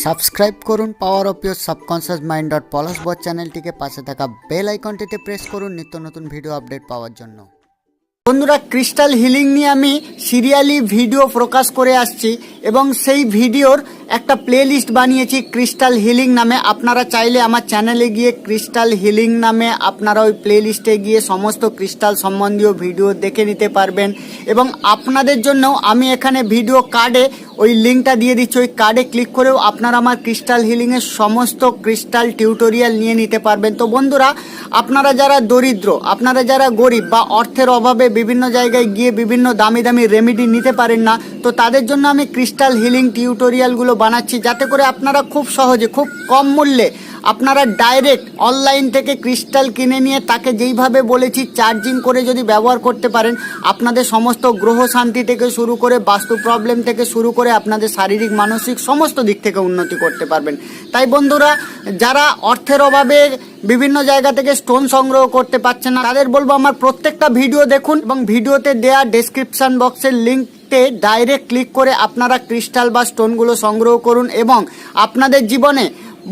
Subscribe করুন power of your subconscious mind dot Palash বট চ্যানেলটিকে পাশে থাকা বেল আইকনটিতে প্রেস করুন নিত্য নতুন ভিডিও আপডেট পাওয়ার জন্য। বন্ধুরা ক্রিস্টাল হিলিং নিয়ে আমি সিরিয়ালি ভিডিও প্রকাশ করে আসছি এবং সেই ভিডিওর একটা প্লেলিস্ট বানিয়েছি ক্রিস্টাল হিলিং নামে। আপনারা চাইলে আমার চ্যানেলে গিয়ে ক্রিস্টাল হিলিং নামে আপনারা ওই প্লেলিস্টে গিয়ে সমস্ত ক্রিস্টাল সম্বন্ধীয় ভিডিও দেখে নিতে পারবেন। এবং আপনাদের জন্যও আমি এখানে ভিডিও কার্ডে ওই লিঙ্কটা দিয়ে দিচ্ছি। ওই কার্ডে ক্লিক করেও আপনারা আমার ক্রিস্টাল হিলিংয়ের সমস্ত ক্রিস্টাল টিউটোরিয়াল নিয়ে নিতে পারবেন। তো বন্ধুরা, আপনারা যারা দরিদ্র, আপনারা যারা গরিব বা অর্থের অভাবে বিভিন্ন জায়গায় গিয়ে বিভিন্ন দামি দামি রেমেডি নিতে পারেন না, তো তাদের জন্য আমি ক্রিস্টাল হিলিং টিউটোরিয়ালগুলো বানাচ্ছি যাতে করে আপনারা খুব সহজে, খুব কম মূল্যে আপনারা ডাইরেক্ট অনলাইন থেকে ক্রিস্টাল কিনে নিয়ে তাকে যেইভাবে বলেছি চার্জিং করে যদি ব্যবহার করতে পারেন, আপনাদের সমস্ত গ্রহ শান্তি থেকে শুরু করে বাস্তু প্রবলেম থেকে শুরু করে আপনাদের শারীরিক, মানসিক সমস্ত দিক থেকে উন্নতি করতে পারবেন। তাই বন্ধুরা, যারা অর্থের অভাবে বিভিন্ন জায়গা থেকে স্টোন সংগ্রহ করতে পারছেন না, তাদের বলব আমার প্রত্যেকটা ভিডিও দেখুন এবং ভিডিওতে দেয়া ডেসক্রিপশন বক্সের লিঙ্কতে ডাইরেক্ট ক্লিক করে আপনারা ক্রিস্টাল বা স্টোনগুলো সংগ্রহ করুন এবং আপনাদের জীবনে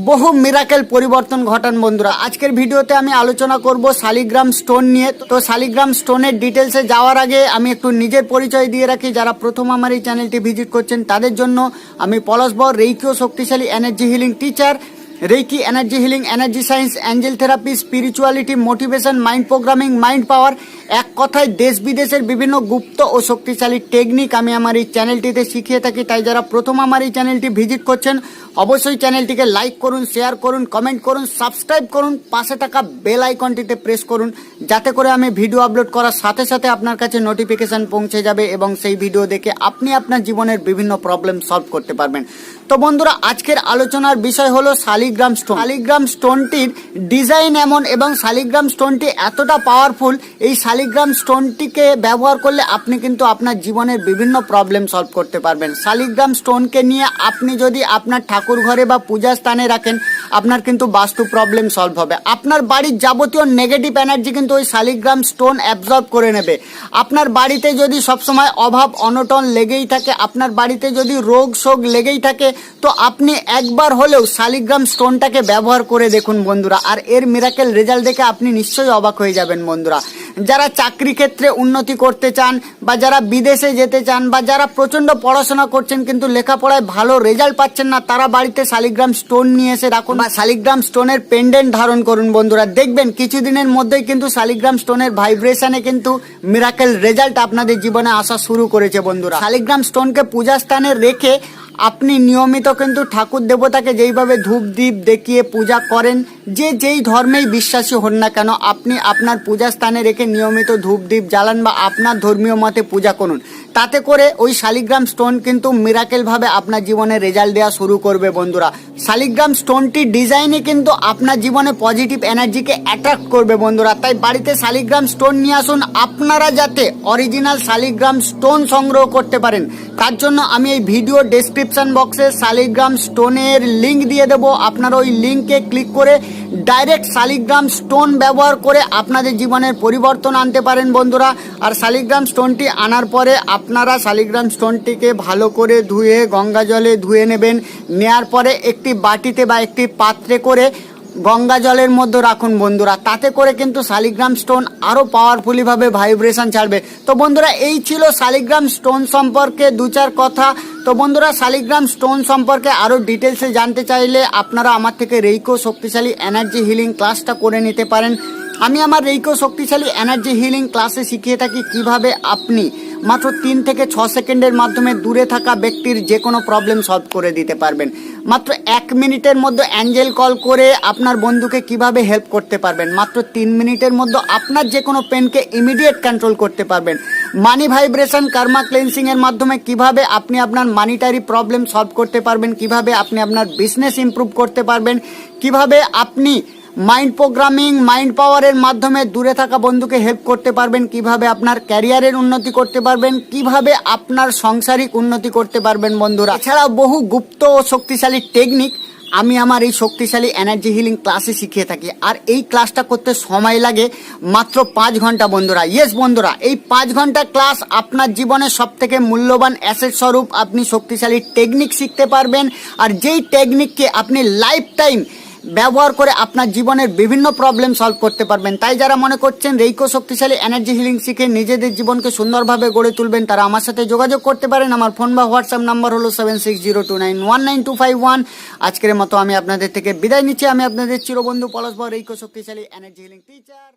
বহু মিরাকেল পরিবর্তন ঘটান বন্ধুরা। আজকের ভিডিওতে আমি আলোচনা করব শালিগ্রাম স্টোন নিয়ে। তো শালিগ্রাম স্টোনের ডিটেলসে যাওয়ার আগে আমি একটু নিজের পরিচয় দিয়ে রাখি। যারা প্রথম আমার এই চ্যানেলটি ভিজিট করছেন, তাদের জন্য আমি পলাশবর, রেইকিও শক্তিশালী energy healing teacher reiki energy healing energy science angel therapy spirituality motivation mind programming mind power এক কথায় দেশ বিদেশের বিভিন্ন গুপ্ত ও শক্তিশালী টেকনিক আমি আমার এই চ্যানেলটিতে শিখিয়ে থাকি। তাই যারা প্রথম আমার এই চ্যানেলটি ভিজিট করছেন, অবশ্যই চ্যানেলটিকে লাইক করুন শেয়ার করুন কমেন্ট করুন সাবস্ক্রাইব করুন, পাশে থাকা বেল আইকনটিতে প্রেস করুন, যাতে করে আমি ভিডিও আপলোড করার সাথে সাথে আপনার কাছে নোটিফিকেশন পৌঁছে যাবে এবং সেই ভিডিও দেখে আপনি আপনার জীবনের বিভিন্ন প্রবলেম সলভ করতে পারবেন। তো বন্ধুরা, আজকের আলোচনার বিষয় হলো শালিগ্রাম স্টোন। শালিগ্রাম স্টোনটির ডিজাইন এমন এবং শালিগ্রাম স্টোনটি এতটা পাওয়ারফুল এই শালিগ্রাম স্টোনটিকে ব্যবহার করলে আপনি কিন্তু আপনার জীবনের বিভিন্ন প্রবলেম সলভ করতে পারবেন। শালিগ্রাম স্টোনকে নিয়ে আপনি যদি আপনার ঠাকুর ঘরে বা পূজা স্থানে রাখেন, আপনার কিন্তু বাস্তু প্রবলেম সলভ হবে। আপনার বাড়ির যাবতীয় নেগেটিভ এনার্জি কিন্তু ওই শালিগ্রাম স্টোন অ্যাবজর্ব করে নেবে। আপনার বাড়িতে যদি সবসময় অভাব, অনটন লেগেই থাকে, আপনার বাড়িতে যদি রোগ শোক লেগেই থাকে তো আপনি একবার হলেও শালিগ্রাম স্টোনটাকে ব্যবহার করে দেখুন বন্ধুরা, আর এর মিরাকেল রেজাল্ট দেখে আপনি নিশ্চয়ই অবাক হয়ে যাবেন বন্ধুরা। যারা চাকরি ক্ষেত্রে উন্নতি করতে চান বা যারা বিদেশে যেতে চান বা যারা প্রচণ্ড পড়াশোনা করছেন কিন্তু লেখাপড়ায় ভালো রেজাল্ট পাচ্ছেন না, তারা বাড়িতে শালিগ্রাম স্টোন নিয়ে এসে রাখুন বা শালিগ্রাম স্টোনের পেন্ডেন্ট ধারণ করুন বন্ধুরা। দেখবেন কিছুদিনের মধ্যেই কিন্তু শালিগ্রাম স্টোনের ভাইব্রেশনে কিন্তু মিরাকেল রেজাল্ট আপনাদের জীবনে আসা শুরু করেছে বন্ধুরা। শালিগ্রাম স্টোনকে পূজা স্থানে রেখে আপনি নিয়মিত কিন্তু ঠাকুর দেবতাকে যেইভাবে ধূপ দ্বীপ দেখিয়ে পূজা করেন, যে যেই ধর্মেই বিশ্বাসী হন না কেন, আপনি আপনার পূজা স্থানে রেখে নিয়মিত ধূপ দ্বীপ জ্বালান বা আপনার ধর্মীয় মতে পূজা করুন। তাতে করে ওই শালিগ্রাম স্টোন কিন্তু মিরাকেলভাবে আপনার জীবনে রেজাল্ট দেওয়া শুরু করবে বন্ধুরা। শালিগ্রাম স্টোনটির ডিজাইনে কিন্তু আপনার জীবনে পজিটিভ এনার্জিকে অ্যাট্রাক্ট করবে বন্ধুরা। তাই বাড়িতে শালিগ্রাম স্টোন নিয়ে আসুন, আপনারা যাতে অরিজিনাল শালিগ্রাম স্টোন সংগ্রহ করতে পারেন। তার জন্য আমি এই ভিডিও ডেসক্রিপশন বক্সে শালিগ্রাম স্টোনের লিঙ্ক দিয়ে দেবো। আপনারা ওই লিঙ্কে ক্লিক করে ডাইরেক্ট শালিগ্রাম স্টোন ব্যবহার করে আপনাদের জীবনের পরিবর্তন আনতে পারেন বন্ধুরা। আর শালিগ্রাম স্টোনটি আনার পরে আপনারা শালিগ্রাম স্টোনটিকে ভালো করে ধুয়ে, গঙ্গা জলে ধুয়ে নেবেন। নেয়ার পরে একটি বাটিতে বা একটি পাত্রে করে গঙ্গা জলের মধ্যে রাখুন বন্ধুরা। তাতে করে কিন্তু শালিগ্রাম স্টোন আরও পাওয়ারফুলিভাবে ভাইব্রেশন ছাড়বে। তো বন্ধুরা, এই ছিল শালিগ্রাম স্টোন সম্পর্কে দু চার কথা। তো বন্ধুরা, শালিগ্রাম স্টোন সম্পর্কে আরও ডিটেলসে জানতে চাইলে আপনারা আমার থেকে রেইকো শক্তিশালী এনার্জি হিলিং ক্লাসটা করে নিতে পারেন। আমি আমার রেইকো শক্তিশালী এনার্জি হিলিং ক্লাসে শিখিয়ে থাকি কীভাবে আপনি মাত্র তিন থেকে ছ সেকেন্ডের মাধ্যমে দূরে থাকা ব্যক্তির যে কোনো প্রবলেম সলভ করে দিতে পারবেন। মাত্র এক মিনিটের মধ্যে অ্যাঞ্জেল কল করে আপনার বন্ধুকে কীভাবে হেল্প করতে পারবেন? মাত্র তিন মিনিটের মধ্যে আপনার যে কোনো পেনকে ইমিডিয়েট কন্ট্রোল করতে পারবেন। মানি ভাইব্রেশন কার্মা ক্লেন্সিং এর মাধ্যমে কীভাবে আপনি আপনার মানিটারি প্রবলেম সলভ করতে পারবেন? কীভাবে আপনি আপনার বিজনেস ইমপ্রুভ করতে পারবেন? কীভাবে আপনি মাইন্ড প্রোগ্রামিং মাইন্ড পাওয়ারের মাধ্যমে দূরে থাকা বন্ধুকে হেল্প করতে পারবেন, কীভাবে আপনার ক্যারিয়ারের উন্নতি করতে পারবেন, কীভাবে আপনার সাংসারিক উন্নতি করতে পারবেন বন্ধুরা। এছাড়াও বহু গুপ্ত ও শক্তিশালী টেকনিক আমি আমার এই শক্তিশালী এনার্জি হিলিং ক্লাসে শিখিয়ে থাকি। আর এই ক্লাসটা করতে সময় লাগে মাত্র পাঁচ ঘণ্টা বন্ধুরা। ইয়েস বন্ধুরা, এই পাঁচ ঘণ্টা ক্লাস আপনার জীবনের সব থেকে মূল্যবান অ্যাসেট স্বরূপ। আপনি শক্তিশালী টেকনিক শিখতে পারবেন, আর যেই টেকনিককে আপনি লাইফ টাইম ব্যবহার করে আপনার জীবনের বিভিন্ন প্রবলেম সলভ করতে পারবেন। তাই যারা মনে করছেন রেইকো শক্তিশালী এনার্জি হিলিং শিখে নিজেদের জীবনকে সুন্দরভাবে গড়ে তুলবেন, তারা আমার সাথে যোগাযোগ করতে পারেন। আমার ফোন বা হোয়াটসঅ্যাপ নাম্বার হলো seven six zero two nine one nine two five one আজকের মতো আমি আপনাদের থেকে বিদায় নিচ্ছি। আমি আপনাদের চিরবন্ধু পলাশ রেইকো শক্তিশালী এনার্জি হিলিং টিচার